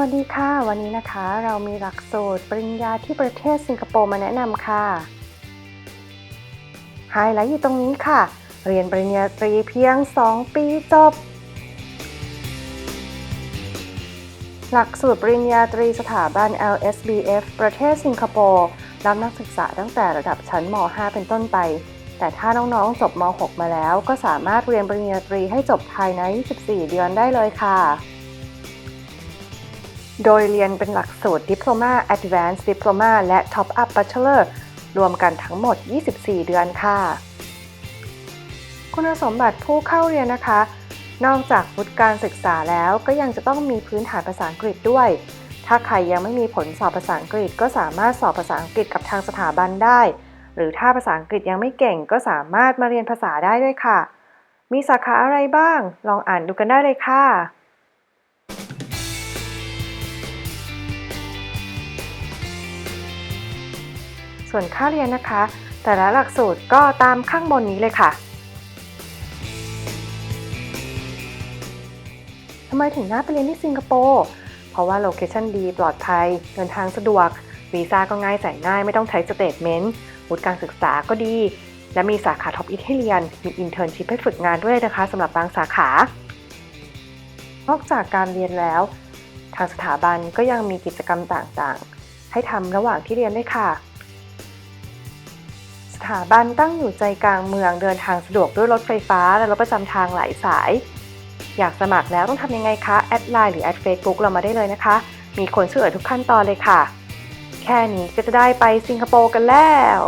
วัสดีค่ะ วันนี้นะคะเรามีหลักสูตรปริญญาที่ประเทศสิงคโปร์มาแนะนำค่ะ ไฮไลท์อยู่ตรงนี้ค่ะ เรียนปริญญาตรีเพียง 2 ปีจบ หลักสูตรปริญญาตรีสถาบัน LSBF ประเทศสิงคโปร์รับนักศึกษาตั้งแต่ระดับชั้นม .5 เป็นต้นไป แต่ถ้าน้องๆจบม .6 มาแล้ว ก็สามารถเรียนปริญญาตรีให้จบภายใน 24 เดือนได้เลยค่ะ โดยเรียนเป็นหลักสูตร Diploma Advanced Diploma และ Top Up Bachelor รวมกันทั้งหมด 24 เดือนค่ะ คุณสมบัติผู้เข้าเรียนนะคะ นอกจากวุฒิการศึกษาแล้วก็ยังจะต้องมีพื้นฐานภาษาอังกฤษด้วย ถ้าใครยังไม่มีผลสอบภาษาอังกฤษก็สามารถสอบภาษาอังกฤษกับทางสถาบันได้ หรือถ้าภาษาอังกฤษยังไม่เก่งก็สามารถมาเรียนภาษาได้ด้วยค่ะ มีสาขาอะไรบ้าง ลองอ่านดูกันได้เลยค่ะ ส่วนค่าเรียนนะคะ แต่ละหลักสูตรก็ตามข้างบนนี้เลยค่ะทำไมถึงน่าไปเรียนที่สิงคโปร์เพราะว่าโลเคชั่นดีปลอดภัย เดินทางสะดวก วีซ่าก็ง่ายจ่ายง่ายไม่ต้องใช้สเตทเมนต์วุฒิการศึกษาก็ดี และมีสาขาท็อปอิทให้เรียน มีอินเทอร์นชิพให้ฝึกงานด้วยนะคะสำหรับบางสาขา นอกจากการเรียนแล้ว ทางสถาบันก็ยังมีกิจกรรมต่างๆ ให้ทำระหว่างที่เรียนด้วยค่ะ ถาบันตั้งอยู่ใจกลางเมืองเดินทางสะดวกด้วยรถไฟฟ้า และรถประจำทางหลายสาย อยากสมัครแล้วต้องทำยังไงคะ แอดไลน์หรือแอดเฟซบุ๊กเรามาได้เลยนะคะ มีคนช่วยเหลือทุกขั้นตอนเลยค่ะ แค่นี้ก็จะได้ไปสิงคโปร์กันแล้ว